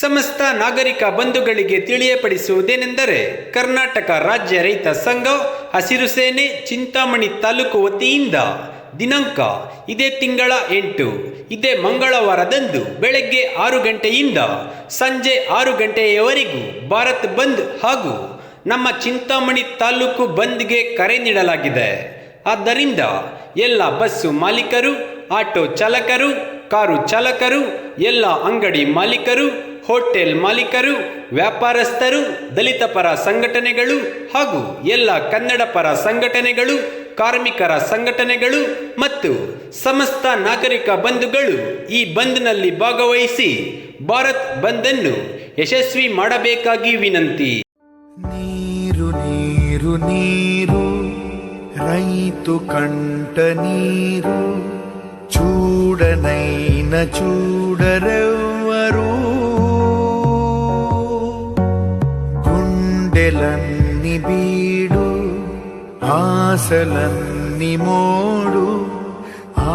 ಸಮಸ್ತ ನಾಗರಿಕ ಬಂಧುಗಳಿಗೆ ತಿಳಿಯಪಡಿಸುವುದೇನೆಂದರೆ ಕರ್ನಾಟಕ ರಾಜ್ಯ ರೈತ ಸಂಘ ಹಸಿರು ಸೇನೆ ಚಿಂತಾಮಣಿ ತಾಲೂಕು ವತಿಯಿಂದ ದಿನಾಂಕ ಇದೇ ತಿಂಗಳ ಎಂಟು, ಇದೇ ಮಂಗಳವಾರದಂದು ಬೆಳಗ್ಗೆ ಆರು ಗಂಟೆಯಿಂದ ಸಂಜೆ ಆರು ಗಂಟೆಯವರೆಗೂ ಭಾರತ್ ಬಂದ್ ಹಾಗೂ ನಮ್ಮ ಚಿಂತಾಮಣಿ ತಾಲೂಕು ಬಂದ್ಗೆ ಕರೆ ನೀಡಲಾಗಿದೆ. ಆದ್ದರಿಂದ ಎಲ್ಲ ಬಸ್ಸು ಮಾಲೀಕರು, ಆಟೋ ಚಾಲಕರು, ಕಾರು ಚಾಲಕರು, ಎಲ್ಲ ಅಂಗಡಿ ಮಾಲೀಕರು ಹೋಟೆಲ್ ಮಾಲೀಕರು, ವ್ಯಾಪಾರಸ್ಥರು ದಲಿತ ಪರ ಸಂಘಟನೆಗಳು ಹಾಗೂ ಎಲ್ಲ ಕನ್ನಡ ಪರ ಸಂಘಟನೆಗಳು, ಕಾರ್ಮಿಕರ ಸಂಘಟನೆಗಳು ಮತ್ತು ಸಮಸ್ತ ನಾಗರಿಕ ಬಂಧುಗಳು ಈ ಬಂದ್ನಲ್ಲಿ ಭಾಗವಹಿಸಿ ಭಾರತ್ ಬಂದನ್ನು ಯಶಸ್ವಿ ಮಾಡಬೇಕಾಗಿ ವಿನಂತಿ. ನೀರು ನೀರು ನೀರು, ರೈತು ಕಂಠ ನೀರು, ಚೂಡನೈನ ಚೂಡರವು గుండెలన్ని బీడు ఆశలన్ని మోడు ఆ